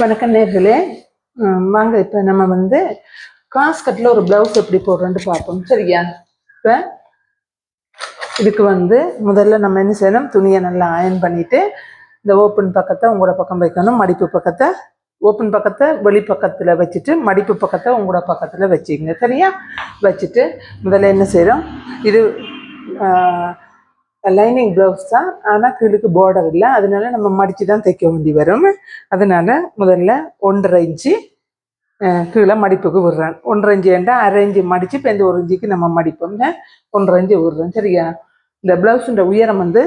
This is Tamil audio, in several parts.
வணக்கம் நேர்களே. வாங்க இப்போ நம்ம வந்து காஸ் கட்டில் ஒரு ப்ளவுஸ் எப்படி போடுறோன்னு பார்ப்போம். சரியா? இப்போ இதுக்கு வந்து முதல்ல நம்ம என்ன செய்யணும்? துணியை நல்லா அயன் பண்ணிவிட்டு இந்த ஓப்பன் பக்கத்தை உங்களோட பக்கம் வைக்கணும். மடிப்பு பக்கத்தை ஓப்பன் பக்கத்தை வெளி பக்கத்தில் வச்சுட்டு மடிப்பு பக்கத்தை உங்களோட பக்கத்தில் வச்சுக்கங்க. சரியா? வச்சுட்டு முதல்ல என்ன செய்கிறோம் இது லைனிங் ப்ளவுஸ் தான். ஆனால் கீழுக்கு பார்டர் இல்லை. அதனால நம்ம மடித்து தான் தைக்க வேண்டி வரும். அதனால முதல்ல ஒன்றரை இன்ச்சு கீழே மடிப்புக்கு விடுறேன். ஒன்றரை இன்ச்சு ஏண்டா அரை இன்ச்சு மடித்து இப்போ இந்த ஒரு இன்ச்சுக்கு நம்ம மடிப்போம். ஒன்றரை இன்ச்சு விடுறோம் சரியா? இந்த ப்ளவுஸுன்ற உயரம் வந்து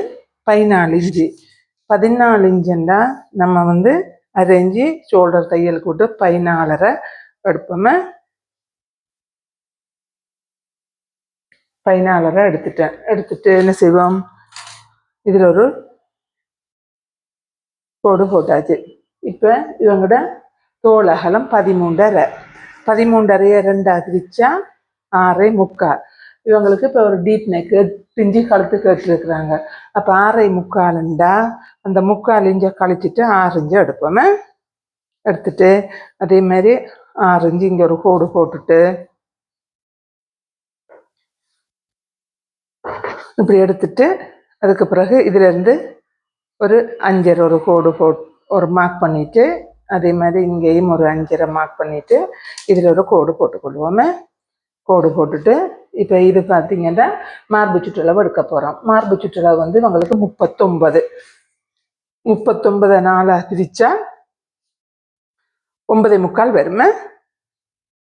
பதினாலு இன்ச்சு. பதினாலு இன்ச்சுன்னா நம்ம வந்து அரை இன்ச்சு ஷோல்டர் தையலுக்கு விட்டு பதினாலரை எடுப்போமே. பதினாலரை எடுத்துட்டேன். எடுத்துட்டு என்ன செய்வோம்? இதில் ஒரு கோடு போட்டாச்சு. இப்போ இவங்களோட தோல் அகலம் பதிமூன்றரை. பதிமூன்றரையை ரெண்டா பிரிச்சா முக்கால். இவங்களுக்கு இப்போ ஒரு டீப் நெக்கு பிஞ்சி கழுத்து கேட்டுருக்குறாங்க. அப்போ ஆறே முக்காலுண்டா அந்த முக்கால் இஞ்சை கழிச்சிட்டு ஆறிஞ்சு எடுப்போமே. எடுத்துட்டு அதே மாதிரி ஆறிஞ்சு இங்கே ஒரு கோடு போட்டுட்டு இப்படி எடுத்துட்டு அதுக்கு பிறகு இதிலேருந்து ஒரு அஞ்சரை ஒரு கோடு போட் ஒரு மார்க் பண்ணிவிட்டு அதே மாதிரி இங்கேயும் ஒரு அஞ்சரை மார்க் பண்ணிவிட்டு இதில் ஒரு கோடு போட்டுக்கொள்வோமே கோடு போட்டுட்டு இப்போ இது பார்த்தீங்கன்னா மார்பு சுற்றுலாவை எடுக்க போகிறோம் மார்பு சுற்றுலா வந்து உங்களுக்கு முப்பத்தொன்பது. முப்பத்தொன்பதை நாளாக பிரித்தா ஒன்பதே முக்கால் வருமே?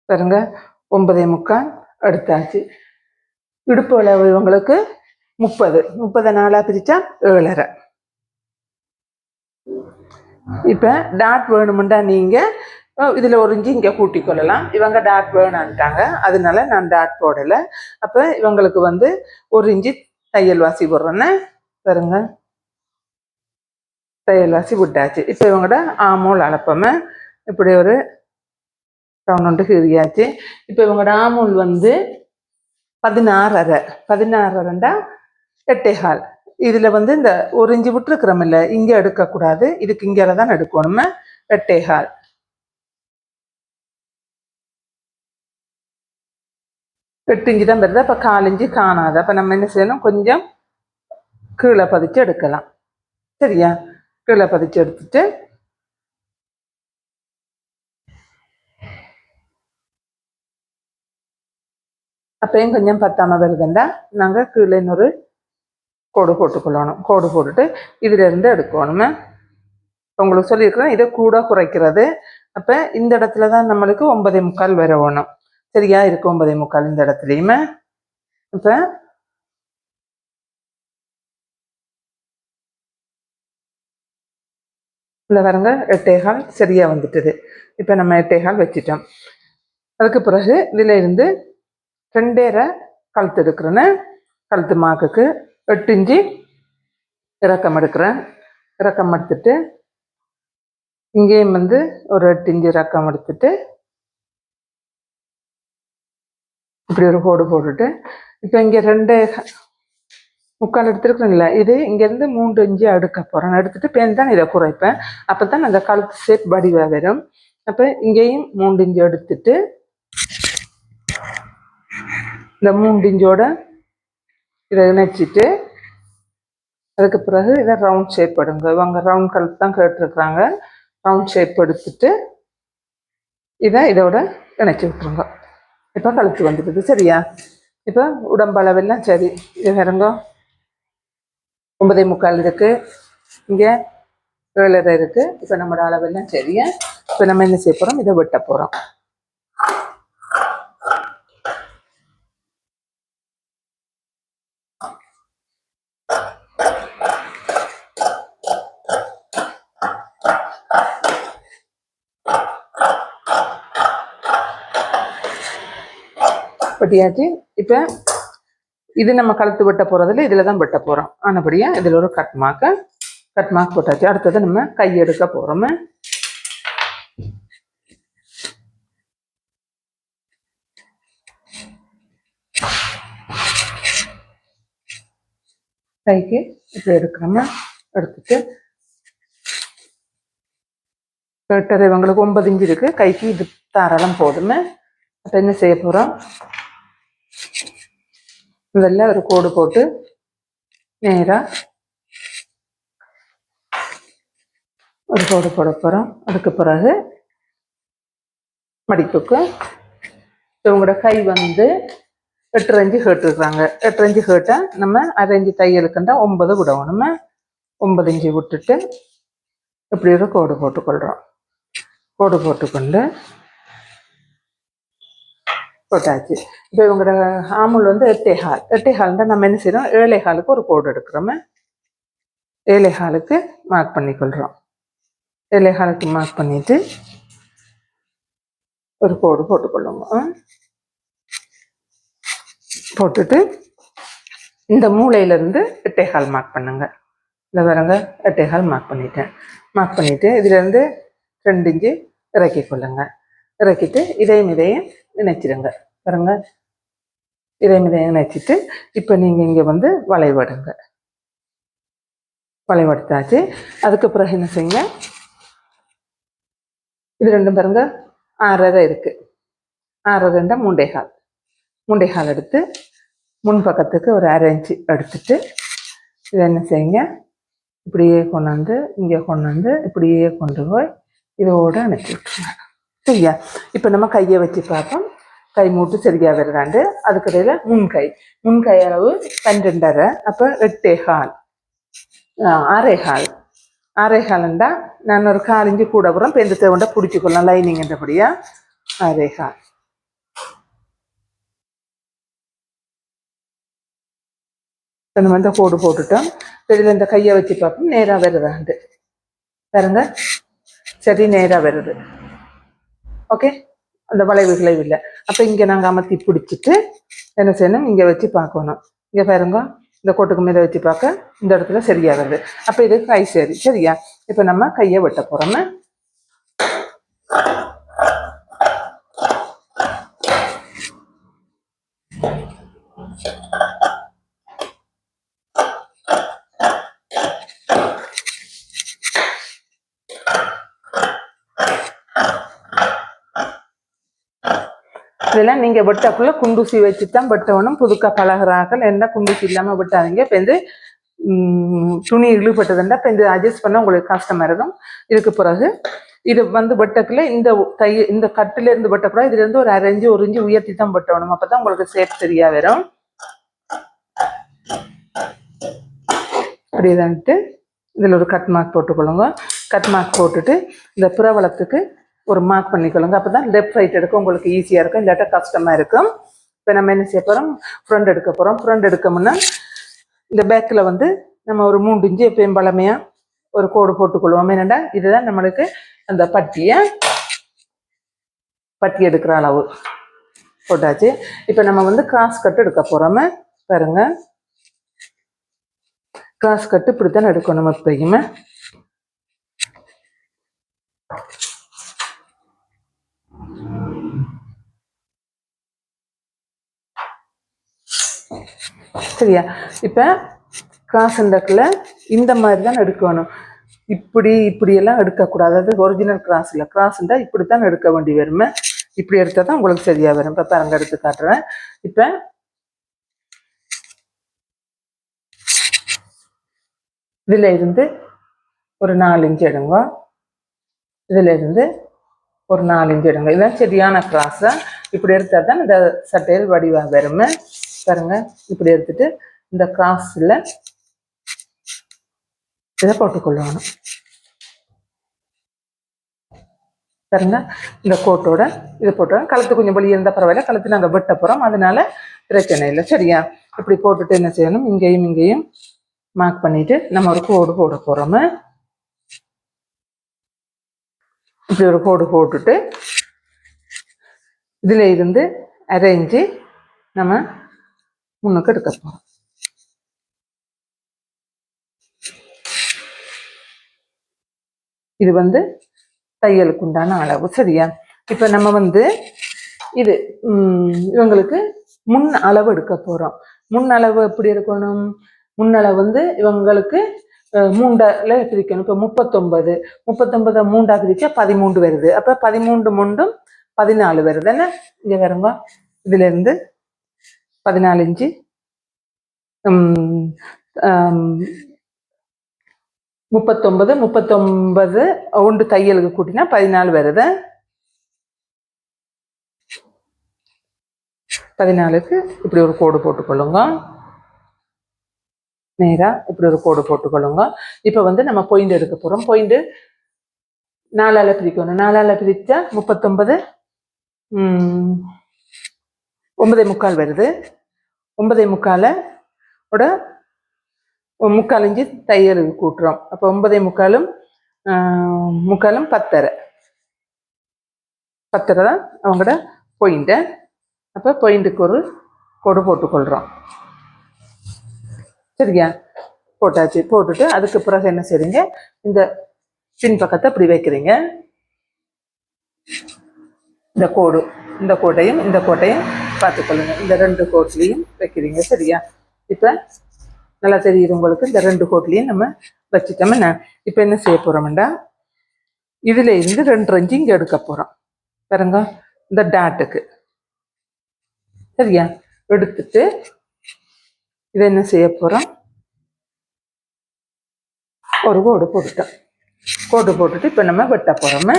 பாருங்க ஒன்பதே முக்கால் எடுத்தாச்சு இடுப்பு அளவு இவங்களுக்கு முப்பது. முப்பது நாளாக பிரித்தா ஏழரை. இப்போ டாட் வேணுமெண்டா நீங்கள் இதில் ஒரு இஞ்சி இங்கே கூட்டி கொள்ளலாம். இவங்க டாட் வேணான்ட்டாங்க. அதனால நான் டாட் போடலை. அப்போ இவங்களுக்கு வந்து ஒரு இஞ்சி தையல் வாசி போடுறேன்னு பாருங்க. தையல் வாசி விட்டாச்சு. இப்போ இவங்களோட ஆமூல் அளப்பமே இப்படி ஒரு ரவுண்டு கீறியாச்சு. இப்போ இவங்களோட ஆமூல் வந்து பதினாறரை. பதினாறரைண்டா எட்டேகால் இதில் வந்து இந்த ஒரு இஞ்சி விட்டுருக்குறோமில்ல இங்கே எடுக்கக்கூடாது. இதுக்கு இங்கே தான் எடுக்கணும். எட்டேகால் எட்டு இஞ்சி தான் வருது. அப்போ காலிஞ்சி காணாது. அப்போ நம்ம என்ன செய்யணும்? கொஞ்சம் கீழே பதிச்சு எடுக்கலாம். சரியா? கீழே பதிச்சு எடுத்துட்டு அப்பயும் கொஞ்சம் பத்தாம வருதுண்டா? நாங்கள் கீழே இன்னொரு கோடு போட்டுக்கொள்ளணும். கோடு போட்டுட்டு இதுலேருந்து எடுக்கணும் எடுக்கணுமே உங்களுக்கு சொல்லியிருக்கிறேன் இதை கூட குறைக்கிறது. அப்போ இந்த இடத்துல தான் நம்மளுக்கு ஒன்பதே முக்கால் வரணும் சரியா? இருக்கும் ஒன்பதே முக்கால் இந்த இடத்துலையுமே. இப்போ இல்லை பாருங்க எட்டேகால் சரியாக வந்துட்டுது. இப்போ நம்ம எட்டேகால் வச்சிட்டோம். அதுக்கு பிறகு இதில் இருந்து ரெண்டேரை கழுத்து எடுக்கிறேன்னு கழுத்து மாக்குக்கு எட்டு இஞ்சி இறக்கம் எடுக்கிறேன். இறக்கம் எடுத்துட்டு இங்கேயும் வந்து ஒரு எட்டு இஞ்சி இறக்கம் எடுத்துட்டு இப்படி ஒரு கோடு போட்டுட்டு இப்போ இங்கே ரெண்டு முக்கால் எடுத்துருக்குறேன்ல இது இங்கேருந்து மூன்று இஞ்சி அடுக்க போகிறேன் எடுத்துட்டு பேன் தான் இதை குறைப்பேன். அப்போ தான் அந்த கழுத்து ஷேப் வடிவாக வரும். அப்போ இங்கேயும் மூன்று இஞ்சி எடுத்துட்டு இந்த மூன்று இஞ்சோட இதை இணைச்சிட்டு அதுக்கு பிறகு இதை ரவுண்ட் ஷேப் எடுங்க. இவங்க ரவுண்ட் கலர் தான் கேட்டிருக்கிறாங்க. ரவுண்ட் ஷேப் எடுத்துட்டு இதை இதோட இணைச்சி விட்டுருங்க. இப்போ கழுத்து வந்துடுது. சரியா? இப்போ உடம்பளவெல்லாம் சரி. இது வேறங்க ஒன்பதே முக்கால் இருக்கு. இங்கே ஏழரை இருக்குது இப்போ நம்மளோட அளவெல்லாம் சரியா? இப்போ நம்ம என்ன செய்ய போகிறோம் இதை வெட்ட போகிறோம் வெட்டியாச்சு இப்போ இது நம்ம கழுத்து வெட்ட போகிறதுல இதில் தான் வெட்ட போகிறோம் ஆனபடியாக இதில் ஒரு கட் மார்க்க கட் மார்க் போட்டாச்சு. அடுத்தது நம்ம கை எடுக்க போகிறோமே கைக்கு இப்படி எடுக்கிறோமா. எடுத்துட்டு கேட்டது இவங்களுக்கு ஒன்பது இஞ்சு இருக்கு. கைக்கு இது தாராளம் போதுமே. அப்போ என்ன செய்ய போகிறோம் இதெல்லாம் ஒரு கோடு போட்டு நேராக ஒரு கோடு போட போகிறோம் அதுக்கு பிறகு மடிப்புக்கு இவங்களோட கை வந்து எட்டு அஞ்சு கேட்டுருக்குறாங்க எட்டு அஞ்சு கேட்டா நம்ம அரை அஞ்சு தையலுக்குண்டா ஒன்பது விடணும் நம்ம ஒன்பது இஞ்சி விட்டுட்டு இப்படி ஒரு கோடு போட்டுக்கொள்கிறோம் கோடு போட்டுக்கொண்டு போட்டாச்சு. இப்போ இவங்களோட ஆமுல் வந்து எட்டே ஹால் எட்டே ஹால்னா நம்ம என்ன செய்கிறோம் ஏழை ஹாலுக்கு ஒரு கோடு எடுக்கிறோமே. ஏழை ஹாலுக்கு மார்க் பண்ணிக்கொள்கிறோம் ஏழை ஹாலுக்கு மார்க் பண்ணிட்டு ஒரு கோடு போட்டுக்கொள்ளுங்க. போட்டுட்டு இந்த மூலையிலேருந்து எட்டேகால் மார்க் பண்ணுங்க. இந்த வரங்க எட்டேகால் மார்க் பண்ணிட்டேன். மார்க் பண்ணிவிட்டு இதுலேருந்து ரெண்டு இன்ச்சு இறக்கி கொள்ளுங்க இறக்கிட்டு இதையும் இதையும் இணைச்சிடுங்க பாருங்க. இதையும் இதையும் இணைச்சிட்டு இப்போ நீங்கள் இங்கே வந்து வளைவடுங்க. வளைவடுத்தாச்சு. அதுக்கு பிறகு என்ன செய்யுங்க? இது ரெண்டும் பாருங்க. ஆறரை இருக்கு. ஆறரைண்டா மூண்டேகால் மூண்டேகால் எடுத்து முன் பக்கத்துக்கு ஒரு அரை இன்ச்சு எடுத்துட்டு இதை என்ன செய்யுங்க? இப்படியே கொண்டாந்து இங்கே கொண்டாந்து இப்படியே கொண்டு போய் இதோடு அனுப்பி விட்டுருங்க சரியா? இப்போ நம்ம கையை வச்சு பார்ப்போம். கை மூட்டு சரியா வருதாண்டு அதுக்கிடையில முன் முன்கை முன் அளவு பன்னிரெண்டரை அப்போ எட்டே கால் ஆறே கால் ஆறே காலண்டா நான் ஒரு காலிஞ்சு இஞ்சி கூட வரும் பெந்த தேவண்ட பிடிச்சிக்கொள்ளலாம் லைனிங் என்றபடியா ஆறே கால் இப்போ நம்ம இந்த கோடு போட்டுட்டோம் வெளியில் இந்த கையை வச்சு பார்ப்போம் நேராக வருதாண்டு பாருங்க சரி நேராக வருது ஓகே அந்த வளைவு இல்லை. அப்போ இங்கே நாங்கள் அமர்த்தி பிடிச்சிட்டு என்ன செய்யணும்? இங்கே வச்சு பார்க்கணும். இங்கே பாருங்க இந்த கோட்டுக்கு மேலே வச்சு பார்க்க இந்த இடத்துல சரியா வருது அப்போ இது கை சரி சரியா? இப்போ நம்ம கையை வெட்ட போகிறோம்னா இதெல்லாம் நீங்கள் வெட்டக்குள்ள குண்டூசி வச்சு தான் வெட்டவனும் புதுக்காக பழகிறார்கள் என்ன குண்டூசி இல்லாமல் வெட்டாதீங்க. இப்போ வந்து துணி இழுபட்டதுண்டா இப்போ இந்த அட்ஜஸ்ட் பண்ண உங்களுக்கு கஷ்டமாக இருக்கும். இதுக்கு பிறகு இது வந்து வெட்டக்குள்ள இந்த கை இந்த கட்டுல இருந்து வெட்டக்கூடாது. இதுல இருந்து ஒரு அரை இஞ்சு ஒரு இஞ்சு உயர்த்தி தான் வெட்டணும். அப்பதான் உங்களுக்கு சேஃப் சரியா வரும். அப்படிதான்ட்டு இதில் ஒரு கட் மார்க் போட்டுக்கொள்ளுங்க. கட் மார்க் போட்டுட்டு இந்த புறவளத்துக்கு ஒரு மார்க் பண்ணிக்கொள்ளுங்க. அப்போ தான் லெஃப்ட் ரைட் எடுக்க உங்களுக்கு ஈஸியாக இருக்கும். இல்லாட்டா கஷ்டமாக இருக்கும். இப்போ நம்ம என்ன செய்ய போகிறோம் ஃப்ரண்ட் எடுக்க போகிறோம் ஃப்ரண்ட் எடுக்கமுன்னா இந்த பேக்கில் வந்து நம்ம ஒரு மூன்று இஞ்சி எப்பயும் பழமையாக ஒரு கோடு போட்டுக்கொள்வோம். என்னடா இதுதான் நம்மளுக்கு அந்த பட்டியை. பட்டி எடுக்கிற அளவு. போட்டாச்சு. இப்போ நம்ம வந்து கிராஸ் கட் எடுக்க போகிறோமே பாருங்க. கிராஸ் கட்டு இப்படித்தான் எடுக்கணும் எப்பயுமே. சரியா? இப்போ கிராஸ் இண்டக்கில் இந்த மாதிரி தான் எடுக்கணும். இப்படி இப்படியெல்லாம் எடுக்கக்கூடாது. அதாவது ஒரிஜினல் கிராஸ் இல்லை. கிராஸ்ண்டா இப்படி தான் எடுக்க வேண்டி வருமே. இப்படி எடுத்தால் தான் உங்களுக்கு சரியாக வரும். இப்போ பாருங்க எடுத்து காட்டுறேன். இப்போ இதில் இருந்து ஒரு நாலு இன்ச் எடுங்க. இதில் இருந்து ஒரு நாலு இன்ச் எடுங்க. இதுதான் சரியான தான் இப்படி எடுத்தால் தான் இந்த சட்டையில் வடிவாக வருமே. பாருங்க. இப்படி எடுத்துட்டு இந்த கிராஸில் இதை போட்டுக்கொள்ளணும் பாருங்க. இந்த கோட்டோட இது போட்டோம். கழுத்து கொஞ்சம் வழி இருந்தால் பரவாயில்ல. கழுத்து நாங்கள் வெட்ட போகிறோம் அதனால பிரச்சனை இல்லை. சரியா? இப்படி போட்டுட்டு என்ன செய்யணும்? இங்கேயும் இங்கேயும் மார்க் பண்ணிட்டு நம்ம ஒரு கோடு போட போகிறோம் இப்படி ஒரு கோடு போட்டுட்டு இதில் இருந்து அரேஞ்சு நம்ம முன்னுக்கு எடுக்க போகிறோம் இது வந்து தையலுக்கு உண்டான அளவு சரியா? இப்போ நம்ம வந்து இது இவங்களுக்கு முன் அளவு எடுக்க போகிறோம் முன் அளவு எப்படி இருக்கணும் முன்னளவு வந்து இவங்களுக்கு அஹ், மூண்டால பிரிக்கணும். இப்போ முப்பத்தொன்பது முப்பத்தொன்பதை மூண்டா பிரிச்சா பதிமூன்று வருது. அப்போ பதிமூன்று மூண்டும் பதினாலு வருது. என்ன? இங்கே வருங்க இதுலேருந்து பதினாலஞ்சு முப்பத்தொன்பது முப்பத்தொன்பது ஒன்று தையலுக்கு கூட்டினா பதினாலு வருது. பதினாலுக்கு இப்படி ஒரு கோடு போட்டுக்கொள்ளுங்க. நேராக இப்படி ஒரு கோடு போட்டுக்கொள்ளுங்க. இப்போ வந்து நம்ம பொயிண்ட் எடுக்க போகிறோம் பொயிண்ட் நாலால் பிரிக்கணும். நாலால் பிரித்தா முப்பத்தொன்பது. ஒன்பதே முக்கால் வருது. ஒன்பதே முக்கால ஓட முக்கால் இஞ்சி தையலுக்கு கூட்டுறோம். அப்போ ஒன்பதே முக்காலும் முக்காலும் பத்தரை. பத்தரை தான் அவங்களோட பொயிண்ட்டை அப்போ பொயிண்ட்டுக்கு ஒரு கோடு போட்டுக்கொள்கிறோம் சரியா? போட்டாச்சு. போட்டுட்டு அதுக்கு பிறகு என்ன செய்றீங்க? இந்த பின் பக்கத்தை இப்படி வைக்கிறீங்க. இந்த கோடு இந்த கோட்டையும் இந்த கோட்டையும் பார்த்துக்கொள்ளுங்க. இந்த ரெண்டு கோட்லையும் வைக்கிறீங்க சரியா? இப்போ நல்லா தெரியுது உங்களுக்கு இந்த ரெண்டு கோட்லையும் நம்ம வச்சுட்டோம்னா இப்போ என்ன செய்ய போகிறோம்டா இதுல இருந்து ரெண்டு ரஞ்சு இங்கே எடுக்க போகிறோம் பாருங்க இந்த டாட்டுக்கு சரியா? எடுத்துட்டு இதை என்ன செய்ய போகிறோம் ஒரு கோடு போட்டுட்டோம். கோடு போட்டுட்டு இப்போ நம்ம வெட்ட போகிறோமே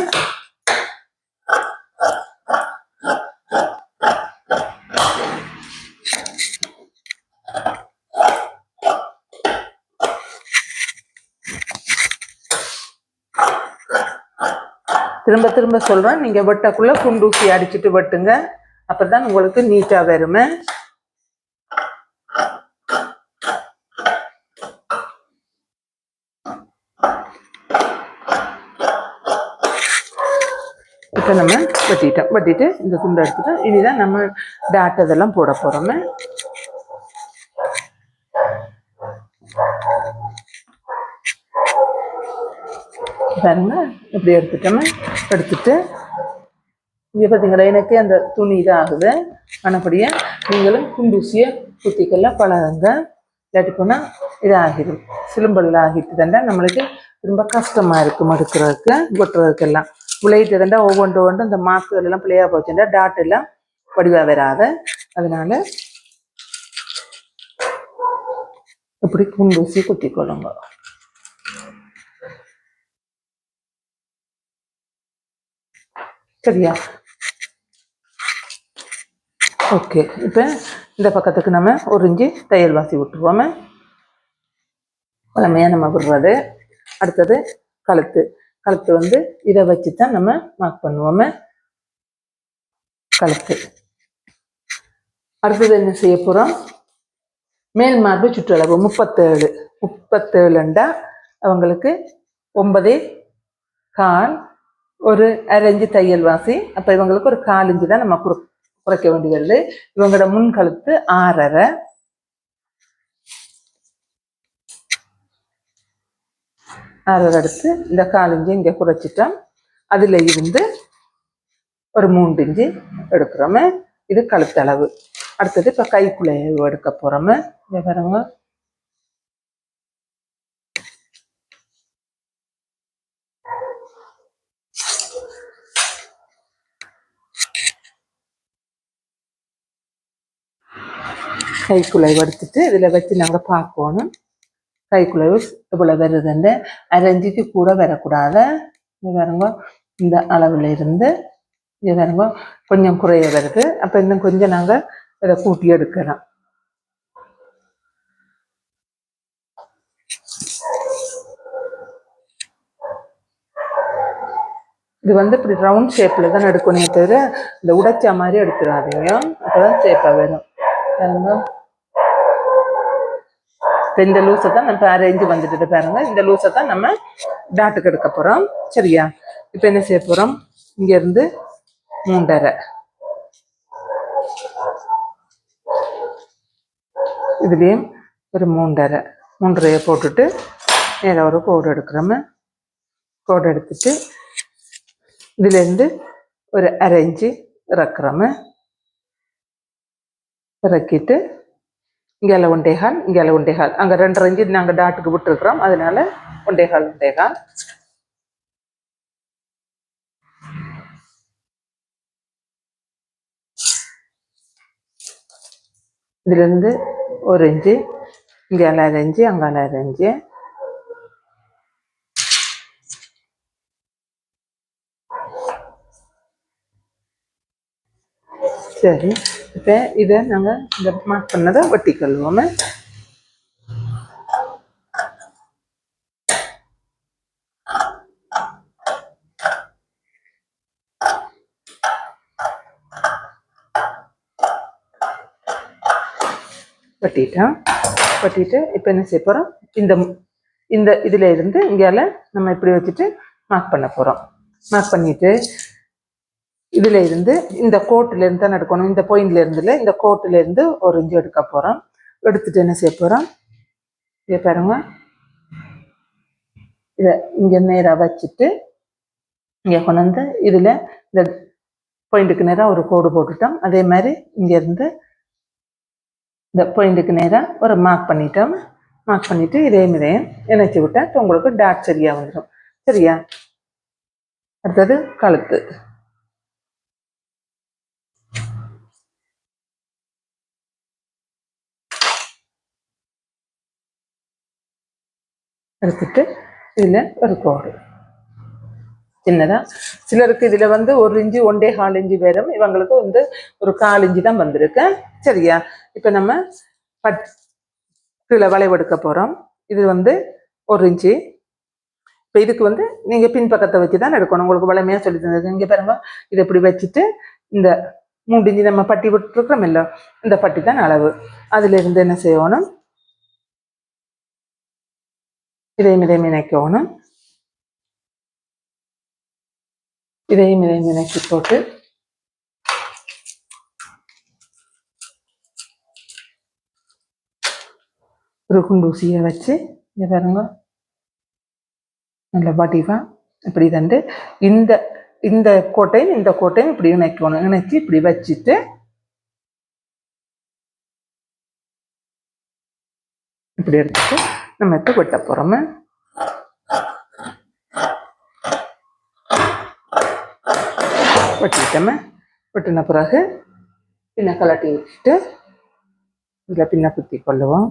திரும்ப திரும்ப சொல்கிறேன் நீங்கள் வெட்டக்குள்ளே குண்டூசி அடிச்சுட்டு வெட்டுங்க. அப்போ தான் உங்களுக்கு நீட்டாக வருமே. இப்போ நம்ம வெட்டிட்டோம். வெட்டிட்டு இந்த துண்டை எடுத்துட்டோம் இனிதான் நம்ம டாட் இதெல்லாம் போட போகிறோமே பாருங்க இப்படி எடுத்துட்டோமே. எடுத்துட்டு இங்கே பார்த்தீங்களா எனக்கு அந்த துணி இதாகுது. ஆனப்படியே நீங்களும் குண்டூசியை குத்திக்கெல்லாம் பழகுங்க. இல்லாட்டி போனால் இதாகிடும் சிலும்பல் ஆகிட்டு தாண்டா நம்மளுக்கு ரொம்ப கஷ்டமாக இருக்கும் எடுக்கிறதுக்கு கொட்டுறதுக்கெல்லாம். விளையிட்டு தாண்டா ஒவ்வொன்று ஒவ்வொன்று இந்த மாசுகள் எல்லாம் பிள்ளையாக போச்சுண்டா டாட் எல்லாம் வடிவாக வராது. அதனால இப்படி குண்டூசி குத்திக்கொள்ளுங்க. சரியா? ஓகே இப்போ இந்த பக்கத்துக்கு நம்ம ஒரு இஞ்சி தையல் வாசி விட்டுருவோம். பழமையாக நம்ம விடுறது. அடுத்தது கழுத்து. கழுத்து வந்து இதை வச்சு தான் நம்ம மார்க் பண்ணுவோம். கழுத்து. அடுத்தது என்ன செய்ய போகிறோம் மேல் மார்பு சுற்றளவு முப்பத்தேழு. முப்பத்தேழுண்டா? அவங்களுக்கு ஒன்பதே கால் ஒரு அரைஞ்சு தையல் வாசி. அப்போ இவங்களுக்கு ஒரு காலஞ்சு தான் நம்ம குறு குறைக்க வேண்டியது இவங்களோட முன் கழுத்து ஆறரை. ஆறரை எடுத்து இந்த கால் இங்கே குறைச்சிட்டோம். அதில் இருந்து ஒரு மூன்று இஞ்சு எடுக்கிறோமே. இது கழுத்தளவு. அடுத்தது இப்போ கைக்குள்ளே எடுக்க போகிறோமே இங்கே பாருங்க. கைக்குள்ளை எடுத்துட்டு இதில் வச்சு நாங்கள் பார்க்கணும். கைக்குள்ளை இவ்வளோ வருதுன்னு அரைஞ்சிக்கு கூட வரக்கூடாது. இங்க பாருங்க இந்த அளவில் இருந்து இது பாருங்க கொஞ்சம் குறைய வருது. அப்போ இன்னும் கொஞ்சம் நாங்கள் இதை கூட்டி எடுக்கலாம். இது வந்து இப்படி ரவுண்ட் ஷேப்பில் தான் எடுக்கணும். தவிர இந்த உடைச்ச மாதிரி எடுத்துடாதீங்க அப்பதான் ஷேப்பாக வரும். பாருங்க. இப்போ இந்த லூஸை தான் நம்ம அரேஞ்சு வந்துட்டு பாருங்க. இந்த லூஸை தான் நம்ம டாட்டுக்கு எடுக்க போகிறோம் சரியா? இப்போ என்ன செய்ய போகிறோம் இங்கேருந்து மூன்றரை. இதுலேயும் ஒரு மூன்றரை. மூன்றரையை போட்டுட்டு நேராக ஒரு கோடு எடுக்கிறோம். கோடு எடுத்துட்டு இதுலேருந்து ஒரு அரைஞ்சு இறக்குறோம். இறக்கிட்டு இங்கே ஒண்டேகால் இங்கே ஒண்டேகால் அங்கே ரெண்டு இஞ்சி நாங்கள் டாட்டுக்கு விட்டுருக்குறோம். அதனால ஒண்டேகால் ஒண்டேகால் இதுலேருந்து ஒரு இஞ்சி இங்கே அரை இன்ச்சு அங்கே அரை சரி. இப்போ இதை நாங்கள் இந்த மார்க் பண்ணதை வெட்டிக்கொள்வோமே வெட்டிட்டோம். வெட்டிட்டு இப்போ என்ன செய்ய போகிறோம் இந்த இந்த இதில் இருந்து இங்கேயால நம்ம இப்படி வச்சுட்டு மார்க் பண்ண போகிறோம் மார்க் பண்ணிட்டு இதில் இருந்து இந்த கோட்டிலேருந்து தான் எடுக்கணும். இந்த பாயிண்ட்ல இந்த கோட்டிலேருந்து ஒரு இஞ்சி எடுக்க போகிறோம் எடுத்துட்டு என்ன செய்ய போகிறோம் இதை பாருங்க. இதை இங்கே நேராக வச்சுட்டு இங்கே கொண்டு வந்து இதில் இந்த பாயிண்ட்டுக்கு நேராக ஒரு கோடு போட்டுட்டோம். அதே மாதிரி இங்கேருந்து இந்த பாயிண்ட்டுக்கு நேராக ஒரு மார்க் பண்ணிட்டோம். மார்க் பண்ணிவிட்டு இதே மாதிரி இணைச்சி விட்டா உங்களுக்கு டாட் சரியாக வந்துடும் சரியா? அடுத்தது கழுத்து. எடுத்துட்டு இதில் ஒரு கோடு. சின்னதாக சிலருக்கு இதில் வந்து ஒரு இஞ்சி ஒன்றே கால் இஞ்சி வரும் இவங்களுக்கு வந்து ஒரு கால் இஞ்சி தான் வந்திருக்கு. சரியா? இப்போ நம்ம பட் கீழே வளைவெடுக்க போகிறோம் இது வந்து ஒரு இஞ்சி. இப்போ இதுக்கு வந்து நீங்கள் பின்பக்கத்தை வச்சு தான் எடுக்கணும். உங்களுக்கு வளமையாக சொல்லி தந்தது. இங்கே பாருங்க. இதை இப்படி வச்சுட்டு இந்த மூன்று இஞ்சி நம்ம பட்டி விட்டுருக்குறோம் இல்லை? இந்த பட்டி தான் அளவு அதிலிருந்து என்ன செய்யணும்? இதையும் இதையும் இணைக்கணும் இதையும் இதையும் இணைக்கி போட்டு ஒரு குண்டூசியை வச்சு இங்க பாருங்க நல்ல வடிவா இப்படி தண்டு இந்த இந்த கோட்டையும் இந்த கோட்டையும் இப்படி இணைக்கணும் இணைச்சி இப்படி வச்சுட்டு இப்படி எடுத்துட்டு நம்ம இப்போ வெட்ட போகிறோமே கொட்டிட்டோமே? வெட்டின பிறகு பின்ன கலட்டி விட்டுட்டு இதில் பின்ன குத்தி கொள்ளுவோம்.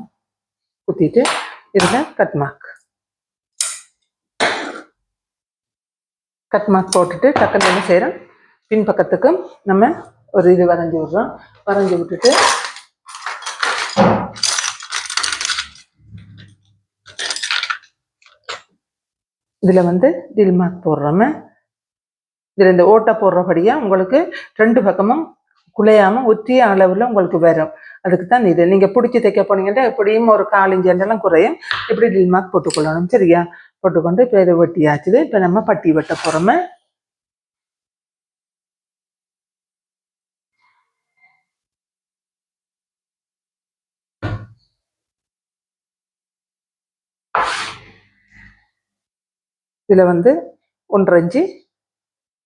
குத்திட்டு இதில் கட் மார்க் கட் மார்க் போட்டுட்டு டக்குன்னு என்ன செய்கிறோம் பின்பக்கத்துக்கும் நம்ம ஒரு இது வரைஞ்சி விடுறோம். வரைஞ்சி விட்டுட்டு இதில் வந்து டில் மார்க் போடுறோமே. இதில் இந்த ஓட்டை போடுறபடியாக உங்களுக்கு ரெண்டு பக்கமும் குலையாமல் ஒற்றிய அளவில் உங்களுக்கு வரும். அதுக்கு தான் இது. நீங்கள் பிடிச்சி தைக்க போனீங்கன்னா எப்படியும் ஒரு கால் குறையும். இப்படி டில் மார்க் போட்டுக்கொள்ளணும். சரியா? போட்டுக்கொண்டு இப்போ இதை வெட்டியாச்சுது இப்போ நம்ம பட்டி வெட்ட போகிறோமே இதில் வந்து ஒன்றரை இன்ச்சு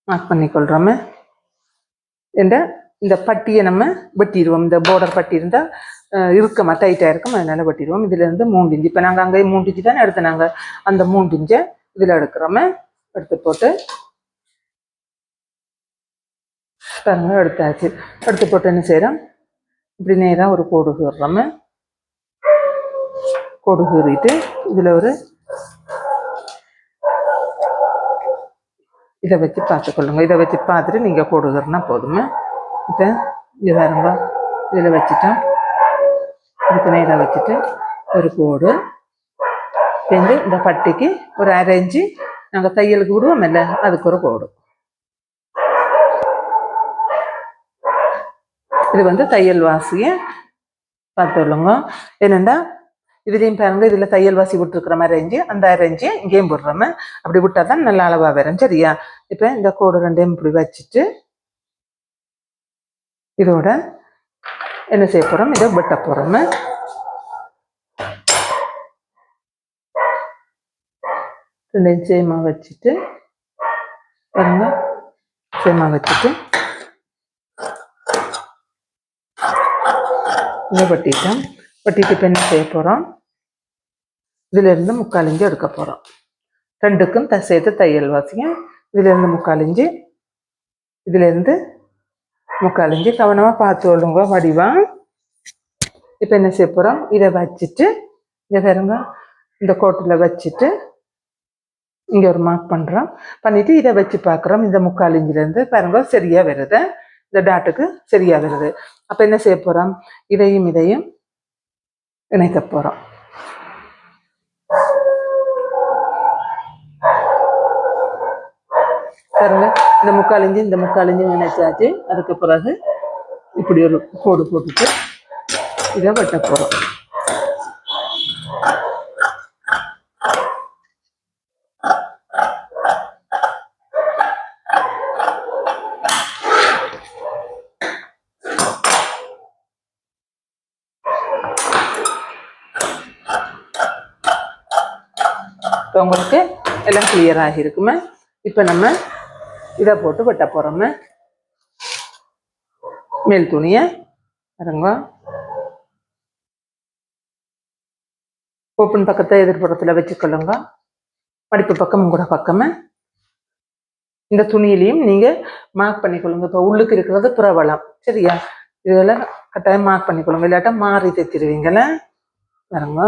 மார்க் பண்ணிக்கொள்கிறோமே என்ற இந்த பட்டியை நம்ம வெட்டிடுவோம். இந்த போர்டர் பட்டி இருந்தால் இருக்கமா டைட்டாக இருக்கும். அதனால் வெட்டிடுவோம். இதுலேருந்து மூன்று இஞ்சி. இப்போ நாங்கள் அங்கே மூன்று இஞ்சி தானே எடுத்து நாங்கள் அந்த மூன்று இஞ்சை இதில் எடுக்கிறோமே. எடுத்து போட்டு பாருங்க எடுத்தாச்சு. எடுத்து போட்டு என்ன செய்கிறோம் இப்படி நேராக ஒரு கோடு கீறுறோமே. கோடு கீறிட்டு இதில் ஒரு இதை வச்சு பார்த்துக்கொள்ளுங்க. இதை வச்சு பார்த்துட்டு நீங்கள் போடுகிறனா போதுமே? இப்போ இது பாருங்க இதில் வச்சுட்டோம். இதுக்குனே இதை வச்சுட்டு ஒரு கோடு. செஞ்சு இந்த பட்டிக்கு ஒரு அரைஞ்சு நாங்கள் தையலுக்கு விடுவோம் இல்லை? அதுக்கு ஒரு கோடு. இது வந்து தையல் வாசியை பார்த்துள்ளுங்க என்னென்னா இதுலேயும் பாருங்க இதில் தையல் வாசி விட்டுருக்குற மாதிரி அரைஞ்சி அந்த அரைஞ்சி இங்கேயும் போடுறோமே. அப்படி விட்டால் தான் நல்ல அளவாக வரும். சரியா? இப்போ இந்த கோடு ரெண்டையும் இப்படி வச்சுட்டு இதோட என்ன செய்ய போகிறோம் இதை வெட்ட போகிறோமே ரெண்டையும் சேமா வச்சுட்டு பாருங்க. சேமா வச்சுட்டு இதை வெட்டிட்டேன் வெட்டிட்டு இப்போ என்ன செய்ய போகிறோம் இதிலிருந்து முக்கால் இஞ்சி எடுக்க போகிறோம் ரெண்டுக்கும் த சேர்த்து தையல் வாசிங்க இதிலிருந்து முக்கால் இஞ்சி இதிலிருந்து முக்கால் இஞ்சி கவனமாக பார்த்து கொள்ளுங்க வடிவம் இப்போ என்ன செய்ய போகிறோம் இதை வச்சுட்டு இதை பாருங்க இந்த கோட்டில் வச்சுட்டு இங்கே ஒரு மார்க் பண்ணுறோம் பண்ணிவிட்டு இதை வச்சு பார்க்குறோம். இந்த முக்கால் இஞ்சிலேருந்து பாருங்க சரியாக வருது. இந்த டாட்டுக்கு சரியாக வருது. அப்போ என்ன செய்ய போகிறோம் இதையும் இதையும் இணைக்க போகிறோம் பாருங்க இந்த முக்கால் இஞ்சி இந்த முக்கால் இஞ்சி இணைச்சாச்சு. அதுக்கு பிறகு இப்படி ஒரு கோடு போட்டுட்டு இதை வெட்ட போகிறோம் இப்போ உங்களுக்கு எல்லாம் கிளியர் இருக்குமே. இப்போ நம்ம இதை போட்டு வெட்ட போகிறோமே மேல் துணியை பாருங்க. ஓப்பன் பக்கத்தை எதிர்ப்புறத்தில் வச்சுக்கொள்ளுங்க. படிப்பு பக்கம் கூட பக்கமே. இந்த துணியிலையும் நீங்கள் மார்க் பண்ணிக்கொள்ளுங்க. இப்போ உள்ளுக்கு இருக்கிறது பிரபலம் சரியா? இதெல்லாம் கட்டாயம் மார்க் பண்ணிக்கொள்ளுங்க. இல்லாட்டா மாறி தைத்திருவீங்களே. பாருங்க.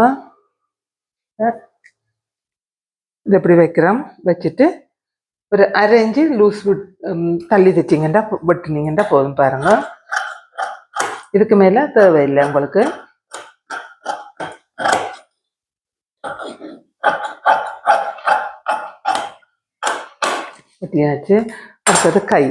இது எப்படி வைக்கிறோம் வச்சுட்டு ஒரு அரை இன்ச்சு லூஸ் விட் ம், தள்ளி தைச்சிங்கன்னா வெட்டினீங்கன்னா போதும் பாருங்க இதுக்கு மேலே தேவையில்லை உங்களுக்கு வெட்டியாச்சு அடுத்தது கை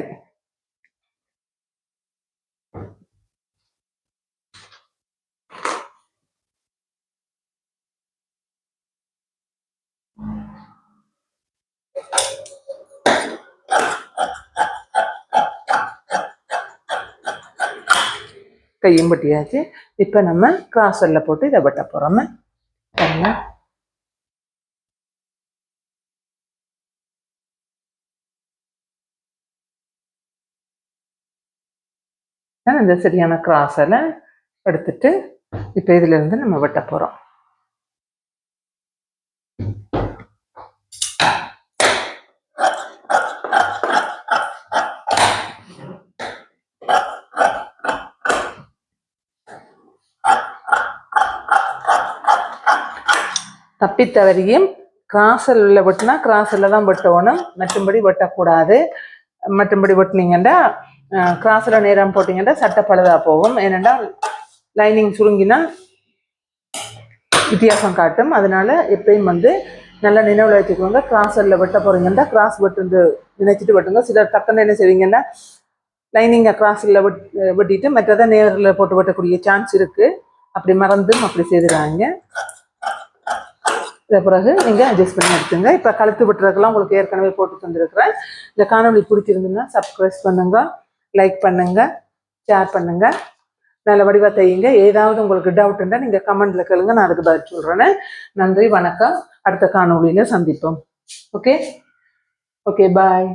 கையும் பட்டியாச்சு இப்போ நம்ம கிராசரில் போட்டு இதை வெட்ட போகிறோம் பாருங்க. இந்த சரியான கிராஸில் எடுத்துட்டு இப்போ இதிலிருந்து நம்ம வெட்ட போகிறோம் தப்பித்தவரையும் கிராஸில் வெட்டினா கிராஸில் தான் வெட்டணும். மற்றும்படி வெட்டக்கூடாது. மற்றும்படி வெட்டினீங்கன்னா கிராஸில் நேரம் போட்டிங்கன்னா சட்டை பழுதாக போகும். ஏனெண்டா லைனிங் சுருங்கினா வித்தியாசம் காட்டும். அதனால எப்பயும் வந்து நல்லா நினைவில் வச்சுக்கோங்க கிராஸரில் வெட்ட போகிறீங்கன்னா கிராஸ் வெட்டு நினைச்சிட்டு வெட்டுங்க. சிலர் டக்குன்னு என்ன செய்வீங்கன்னா லைனிங்கை கிராஸில் வெட் வெட்டிட்டு மற்றதை நேரில் போட்டு வெட்டக்கூடிய சான்ஸ் இருக்குது அப்படி மறந்தும் அப்படி செய்துறாங்க. இதை பிறகு நீங்கள் அட்ஜஸ்ட் பண்ணி எடுத்துங்க. இப்போ கழுத்து விட்டுறதுக்கெல்லாம் உங்களுக்கு ஏற்கனவே போட்டு தந்துருக்குறேன். இந்த காணொலி பிடிச்சிருந்துன்னா சப்ஸ்கிரைப் பண்ணுங்கள் லைக் பண்ணுங்கள் ஷேர் பண்ணுங்கள் நல்ல வடிவாக தையுங்க. ஏதாவது உங்களுக்கு டவுட் இருந்தால் நீங்கள் கமெண்டில் கேளுங்க. நான் அதுக்கு பதில் சொல்கிறேன் நன்றி வணக்கம். அடுத்த காணொலியில் சந்திப்போம். Okay okay bye